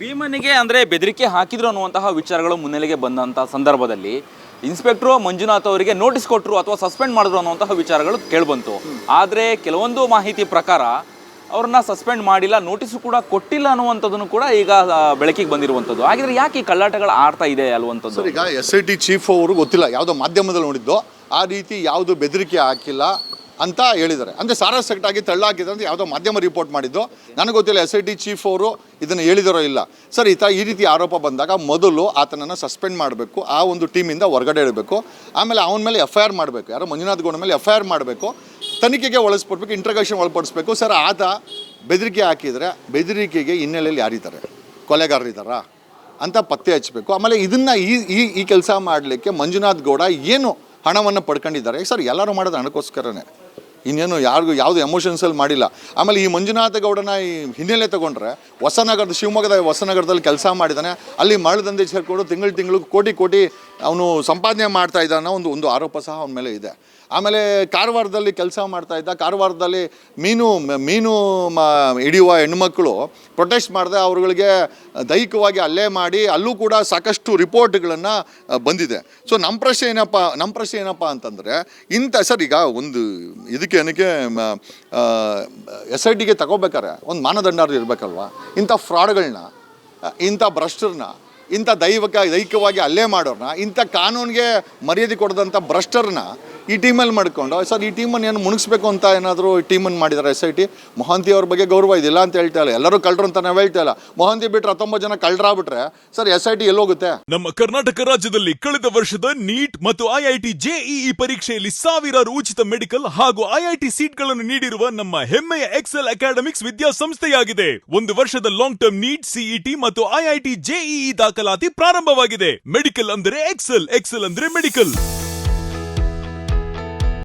ಭೀಮನಿಗೆ ಅಂದರೆ ಬೆದರಿಕೆ ಹಾಕಿದ್ರು ಅನ್ನುವಂತಹ ವಿಚಾರಗಳು ಮುನ್ನೆಲೆಗೆ ಬಂದಂತಹ ಸಂದರ್ಭದಲ್ಲಿ ಇನ್ಸ್ಪೆಕ್ಟ್ರು ಮಂಜುನಾಥ್ ಅವರಿಗೆ ನೋಟಿಸ್ ಕೊಟ್ಟರು ಅಥವಾ ಸಸ್ಪೆಂಡ್ ಮಾಡಿದ್ರು ಅನ್ನುವಂತಹ ವಿಚಾರಗಳು ಕೇಳಿಬಂತು. ಆದರೆ ಕೆಲವೊಂದು ಮಾಹಿತಿ ಪ್ರಕಾರ ಅವ್ರನ್ನ ಸಸ್ಪೆಂಡ್ ಮಾಡಿಲ್ಲ, ನೋಟಿಸ್ ಕೂಡ ಕೊಟ್ಟಿಲ್ಲ ಅನ್ನುವಂಥದ್ದನ್ನು ಕೂಡ ಈಗ ಬೆಳಕಿಗೆ ಬಂದಿರುವಂಥದ್ದು. ಹಾಗಿದ್ರೆ ಯಾಕೆ ಈ ಕಳ್ಳಾಟಗಳು ಆಡ್ತಾ ಇದೆ ಅಲ್ವಂಥದ್ದು ಈಗ ಎಸ್ ಐ ಟಿ ಚೀಫ್ ಅವರು ಗೊತ್ತಿಲ್ಲ, ಯಾವುದೋ ಮಾಧ್ಯಮದಲ್ಲಿ ನೋಡಿದ್ದು, ಆ ರೀತಿ ಯಾವುದು ಬೆದರಿಕೆ ಹಾಕಿಲ್ಲ ಅಂತ ಹೇಳಿದ್ದಾರೆ. ಅಂದರೆ ಸಾರಾಸೆಕ್ಟ್ ಆಗಿ ತಳ್ಳಾಕಿದ್ರೆ ಅಂತ ಯಾವುದೋ ಮಾಧ್ಯಮ ರಿಪೋರ್ಟ್ ಮಾಡಿದ್ದು. ನನಗೆ ಗೊತ್ತಿಲ್ಲ ಎಸ್ ಐ ಟಿ ಚೀಫ್ ಅವರು ಇದನ್ನು ಹೇಳಿದರೋ ಇಲ್ಲ. ಸರ್ ಈತ ಈ ರೀತಿ ಆರೋಪ ಬಂದಾಗ ಮೊದಲು ಆತನನ್ನು ಸಸ್ಪೆಂಡ್ ಮಾಡಬೇಕು, ಆ ಒಂದು ಟೀಮಿಂದ ಹೊರಗಡೆ ಇಡಬೇಕು ಆಮೇಲೆ ಅವನ ಮೇಲೆ ಎಫ್ ಐ ಆರ್ ಮಾಡಬೇಕು. ಯಾರೋ ಮಂಜುನಾಥ್ ಗೌಡ ಮೇಲೆ ಎಫ್ ಐ ಆರ್ ಮಾಡಬೇಕು. ತನಿಖೆಗೆ ಒಳಸ್ಪಡ್ಬೇಕು ಇಂಟ್ರಗೇಷನ್ ಒಳಪಡಿಸ್ಬೇಕು. ಸರ್, ಆತ ಬೆದರಿಕೆ ಹಾಕಿದರೆ ಬೆದರಿಕೆಗೆ ಹಿನ್ನೆಲೆಯಲ್ಲಿ ಯಾರಿದ್ದಾರೆ? ಕೊಲೆಗಾರರಿದ್ದಾರಾ ಅಂತ ಪತ್ತೆ ಹಚ್ಚಬೇಕು ಆಮೇಲೆ ಇದನ್ನು ಈ ಈ ಈ ಕೆಲಸ ಮಾಡಲಿಕ್ಕೆ ಮಂಜುನಾಥ್ ಗೌಡ ಏನು ಹಣವನ್ನು ಪಡ್ಕೊಂಡಿದ್ದಾರೆ? ಸರ್, ಎಲ್ಲರೂ ಮಾಡೋದು ಹಣಕ್ಕೋಸ್ಕರನೇ. ಇನ್ನೇನು ಯಾರಿಗೂ ಯಾವುದು ಎಮೋಷನ್ಸಲ್ಲಿ ಮಾಡಿಲ್ಲ. ಆಮೇಲೆ ಈ ಮಂಜುನಾಥ ಗೌಡನ ಈ ಹಿನ್ನೆಲೆ ತಗೊಂಡ್ರೆ ಹೊಸನಗರದ ಶಿವಮೊಗ್ಗದ ಹೊಸನಗರದಲ್ಲಿ ಕೆಲಸ ಮಾಡಿದ್ದಾನೆ ಅಲ್ಲಿ ಮರಳದಂಧೆ ಸೇರಿಕೊಂಡು ತಿಂಗಳು ತಿಂಗಳು ಕೋಟಿ ಕೋಟಿ ಅವನು ಸಂಪಾದನೆ ಮಾಡ್ತಾ ಇದ್ದಾನೆ ಒಂದು ಒಂದು ಆರೋಪ ಸಹ ಅವನ ಮೇಲೆ ಇದೆ. ಆಮೇಲೆ ಕಾರವಾರದಲ್ಲಿ ಕೆಲಸ ಮಾಡ್ತಾ ಇದ್ದ, ಕಾರವಾರದಲ್ಲಿ ಮೀನು ಮೀನು ಮ- ಹಿಡಿಯುವ ಹೆಣ್ಮಕ್ಳು ಪ್ರೊಟೆಸ್ಟ್ ಮಾಡಿದೆ, ಅವ್ರುಗಳಿಗೆ ದೈಹಿಕವಾಗಿ ಅಲ್ಲೇ ಮಾಡಿ ಅಲ್ಲೂ ಕೂಡ ಸಾಕಷ್ಟು ರಿಪೋರ್ಟ್ಗಳನ್ನು ಬಂದಿದೆ. ಸೊ ನಮ್ಮ ಪ್ರಶ್ನೆ ಏನಪ್ಪ ನಮ್ಮ ಪ್ರಶ್ನೆ ಏನಪ್ಪ ಅಂತಂದರೆ, ಇಂಥ, ಸರ್ ಈಗ ಒಂದು ಇದಕ್ಕೆ ಏನಕ್ಕೆ ಎಸ್ ಐ ಟಿಗೆ ತಗೋಬೇಕಾರೆ ಒಂದು ಮಾನದಂಡ ಇರಬೇಕಲ್ವ? ಇಂಥ ಫ್ರಾಡ್ಗಳನ್ನ ಇಂಥ ಭ್ರಷ್ಟರನ್ನ ಇಂಥ ದೈವಕ ದೈಹಿಕವಾಗಿ ಅಲ್ಲೇ ಮಾಡೋರನ್ನ ಇಂಥ ಕಾನೂನಿಗೆ ಮರ್ಯಾದೆ ಕೊಡದಂಥ ಭ್ರಷ್ಟರನ್ನ ಈ ಟೀಮಲ್ಲಿ ಮಾಡ್ಕೊಂಡು ಸರ್, ಈ ಟೀಮನ್ನು ಏನು ಮುಣಿಸ್ಬೇಕು ಅಂತ ಏನಾದರೂ ಟೀಮನ್ನು ಮಾಡಿದ್ದಾರೆ ಎಸ್ ಐ ಟಿ ಮೊಹಂತಿ ಅವ್ರ ಬಗ್ಗೆ ಗೌರವ ಇದಿಲ್ಲ ಅಂತ ಹೇಳ್ತಾ ಇಲ್ಲ. ಎಲ್ಲರೂ ಕಳ್ಳರು ಅಂತ ನಾವು ಹೇಳ್ತಾ ಇಲ್ಲ. ಮೊಹಂತಿ ಬಿಟ್ಟರೆ ಹತ್ತೊಂಬತ್ತು ಜನ ಕಳ್ಳರಾಗ್ಬಿಟ್ರೆ, ಸರ್ ಎಸ್ ಐ ಟಿ ಎಲ್ಲೋಗುತ್ತೆ ನಮ್ಮ ಕರ್ನಾಟಕ ರಾಜ್ಯದಲ್ಲಿ ಕಳೆದ ವರ್ಷದ ನೀಟ್ ಮತ್ತು ಐಐಟಿ ಜೆಇಇ ಪರೀಕ್ಷೆಯಲ್ಲಿ ಸಾವಿರಾರು ಉಚಿತ ಮೆಡಿಕಲ್ ಹಾಗೂ ಐಐಟಿ ಸೀಟ್ಗಳನ್ನು ನೀಡಿರುವ ನಮ್ಮ ಹೆಮ್ಮೆಯ ಎಕ್ಸೆಲ್ ಅಕಾಡೆಮಿಕ್ಸ್ ವಿದ್ಯಾಸಂಸ್ಥೆಯಾಗಿದೆ. ಒಂದು ವರ್ಷದ ಲಾಂಗ್ ಟರ್ಮ್ ನೀಟ್ ಸಿಇಟಿ ಮತ್ತು ಐಐಟಿ ಜೆಇಇ ದಾಖಲಾತಿ ಪ್ರಾರಂಭವಾಗಿದೆ. ಮೆಡಿಕಲ್ ಅಂದರೆ ಎಕ್ಸೆಲ್ ಎಕ್ಸೆಲ್ ಅಂದ್ರೆ ಮೆಡಿಕಲ್